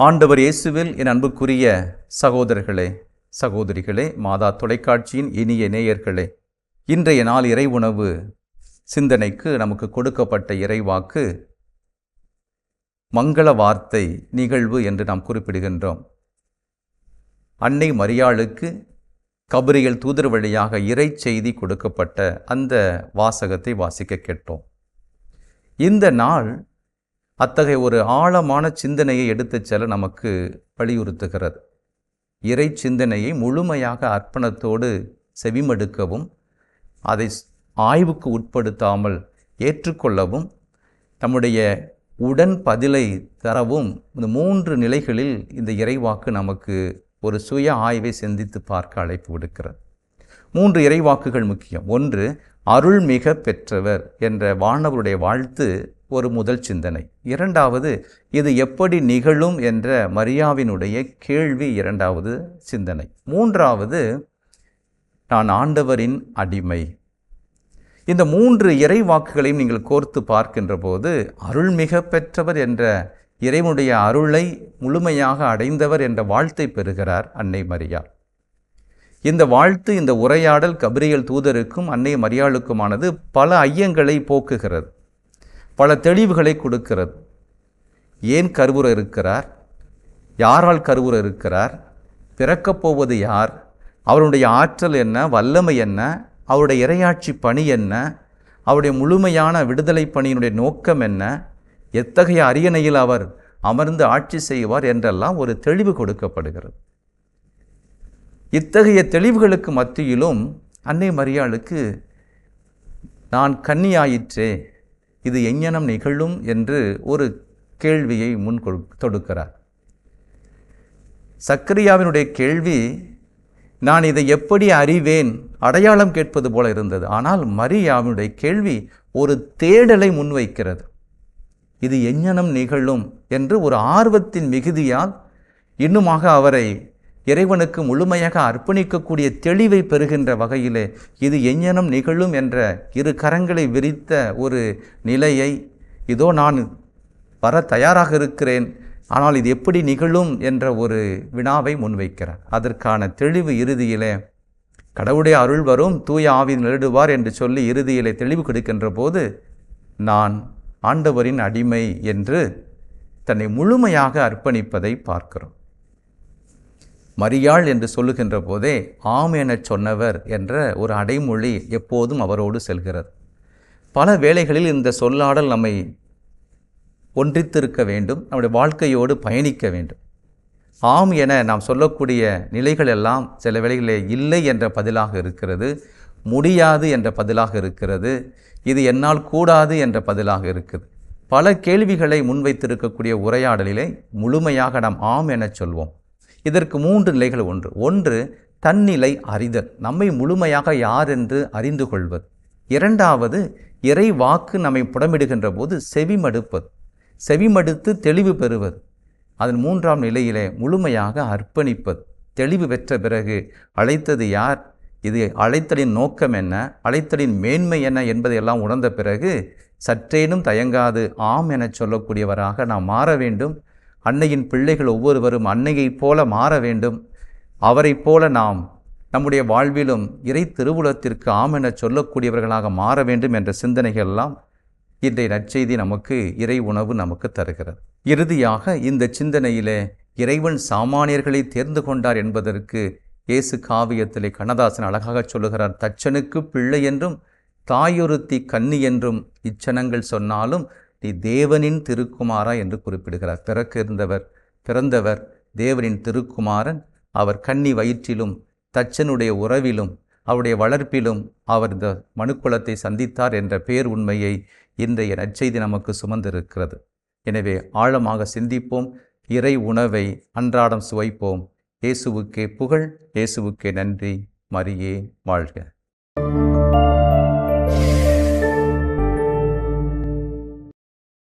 ஆண்டவர் இயேசுவில் என் அன்புக்குரிய சகோதரர்களே சகோதரிகளே மாதா தொலைக்காட்சியின் இனிய நேயர்களே இன்றைய நாள் இறை உணவு சிந்தனைக்கு நமக்கு கொடுக்கப்பட்ட இறைவாக்கு மங்கள வார்த்தை நிகழ்வு என்று நாம் குறிப்பிடுகின்றோம். அன்னை மரியாளுக்கு கபிரியல் தூதர் வழியாக இறை செய்தி கொடுக்கப்பட்ட அந்த வாசகத்தை வாசிக்க கேட்டோம். இந்த நாள் அத்தகைய ஒரு ஆழமான சிந்தனையை எடுத்துச் செல்ல நமக்கு வலியுறுத்துகிறது. இறை சிந்தனையை முழுமையாக அர்ப்பணத்தோடு செவிமடுக்கவும் அதை ஆய்வுக்கு உட்படுத்தாமல் ஏற்றுக்கொள்ளவும் நம்முடைய உடன் பதிலை தரவும் இந்த மூன்று நிலைகளில் இந்த இறைவாக்கு நமக்கு ஒரு சுய ஆய்வை சிந்தித்து பார்க்க அழைப்பு விடுக்கிறது. மூன்று இறைவாக்குகள் முக்கியம். ஒன்று அருள்மிக பெற்றவர் என்ற வானவருடைய வாழ்த்து ஒரு முதல் சிந்தனை. இரண்டாவது இது எப்படி நிகழும் என்ற மரியாவினுடைய கேள்வி இரண்டாவது சிந்தனை. மூன்றாவது நான் ஆண்டவரின் அடிமை. இந்த மூன்று இறை வாக்குகளையும் நீங்கள் கோர்த்து பார்க்கின்ற போது அருள்மிக பெற்றவர் என்ற இறைவனுடைய அருளை முழுமையாக அடைந்தவர் என்ற வாழ்த்தை பெறுகிறார் அன்னை மரியா. இந்த வாழ்த்து இந்த உரையாடல் கபிரியல் தூதருக்கும் அன்னை மரியாளுக்குமானது பல ஐயங்களை போக்குகிறது. பல தெளிவுகளை கொடுக்கிறது. ஏன் கருவுற இருக்கிறார்? யாரால் கருவுற இருக்கிறார்? பிறக்கப் போவது யார்? அவருடைய ஆற்றல் என்ன? வல்லமை என்ன? அவருடைய இரையாட்சி பணி என்ன? அவருடைய முழுமையான விடுதலை பணியினுடைய நோக்கம் என்ன? எத்தகைய அரியணையில் அவர் அமர்ந்து ஆட்சி செய்வார் என்றெல்லாம் ஒரு தெளிவு கொடுக்கப்படுகிறது. இத்தகைய தெளிவுகளுக்கு மத்தியிலும் அன்னை மரியாளுக்கு நான் கன்னியாயிற்றே. இது எஞ்ஞனம் நிகழும் என்று ஒரு கேள்வியை முன் தொடுக்கிறார். சக்கரியாவினுடைய கேள்வி நான் இதை எப்படி அறிவேன்? அடையாளம் கேட்பது போல இருந்தது. ஆனால் மரியாவினுடைய கேள்வி ஒரு தேடலை முன்வைக்கிறது. இது எஞ்ஞனம் நிகழும் என்று ஒரு ஆர்வத்தின் மிகுதியால் இன்னுமாக அவரை இறைவனுக்கு முழுமையாக அர்ப்பணிக்கக்கூடிய தெளிவை பெறுகின்ற வகையிலே இது எஞ்ஞனம் நிகழும் என்ற இரு கரங்களை விரித்த ஒரு நிலையை இதோ நான் வர தயாராக இருக்கிறேன். ஆனால் இது எப்படி நிகழும் என்ற ஒரு வினாவை முன்வைக்கிறார். அதற்கான தெளிவு இறுதியிலே கடவுளுடைய அருள் வரும் தூய ஆவி நிலடுவார் என்று சொல்லி இறுதியிலே தெளிவு கொடுக்கின்ற போது நான் ஆண்டவரின் அடிமை என்று தன்னை முழுமையாக அர்ப்பணிப்பதை பார்க்கிறோம். மரியாள் என்று சொல்லுகின்ற போதே ஆம் எனச் சொன்னவர் என்ற ஒரு அடைமொழி எப்போதும் அவரோடு செல்கிறது. பல வேளைகளில் இந்த சொல்லாடல் நம்மை ஒன்றித்திருக்க வேண்டும் நம்முடைய வாழ்க்கையோடு பயணிக்க வேண்டும். ஆம் என நாம் சொல்லக்கூடிய நிலைகள் எல்லாம் சில வேளைகளிலே இல்லை என்ற பதிலாக இருக்கிறது முடியாது என்ற பதிலாக இருக்கிறது இது என்னால் கூடாது என்ற பதிலாக இருக்குது. பல கேள்விகளை முன்வைத்திருக்கக்கூடிய உரையாடலிலே முழுமையாக நாம் ஆம் எனச் சொல்வோம். இதற்கு மூன்று நிலைகள் ஒன்று. ஒன்று தன்னிலை அறிதல். நம்மை முழுமையாக யார் என்று அறிந்து கொள்வது. இரண்டாவது இறை வாக்கு நம்மை புடமிடுகின்ற போது செவிமடுப்பது. செவிமடுத்து தெளிவு பெறுவது. அதன் மூன்றாம் நிலையிலே முழுமையாக அர்ப்பணிப்பது. தெளிவு பெற்ற பிறகு அழைத்தது யார்? இது அழைத்தலின் நோக்கம் என்ன? அழைத்தலின் மேன்மை என்ன என்பதையெல்லாம் உணர்ந்த பிறகு சற்றேனும் தயங்காது ஆம் என சொல்லக்கூடியவராக நாம் மாற வேண்டும். அன்னையின் பிள்ளைகள் ஒவ்வொருவரும் அன்னையைப் போல மாற வேண்டும். அவரைப் போல நாம் நம்முடைய வாழ்விலும் இறை திருவுலத்திற்கு ஆம் என சொல்லக்கூடியவர்களாக மாற வேண்டும் என்ற சிந்தனைகள் எல்லாம் இன்றைய நற்செய்தி நமக்கு இறை உணவு நமக்கு தருகிறது. இறுதியாக இந்த சிந்தனையிலே இறைவன் சாமானியர்களை தேர்ந்து கொண்டார் என்பதற்கு இயேசு காவியத்திலே கண்ணதாசன் அழகாக சொல்லுகிறார் தச்சனுக்கு பிள்ளை என்றும் தாயொருத்தி கன்னி என்றும் இச்சனங்கள் சொன்னாலும் நீ தேவனின் திருக்குமாரா என்று குறிப்பிடுகிறார். பிறக்க இருந்தவர் பிறந்தவர் தேவனின் திருக்குமாரன். அவர் கன்னி வயிற்றிலும் தச்சனுடைய உறவிலும் அவருடைய வளர்ப்பிலும் அவர் இந்த மனுக்குலத்தை சந்தித்தார் என்ற பேர் உண்மையை இன்றைய நற்செய்தி நமக்கு சுமந்திருக்கிறது. எனவே ஆழமாக சிந்திப்போம். இறை உணவை அன்றாடம் சுவைப்போம். இயேசுவுக்கே புகழ் இயேசுவுக்கே நன்றி. மரியே வாழ்க.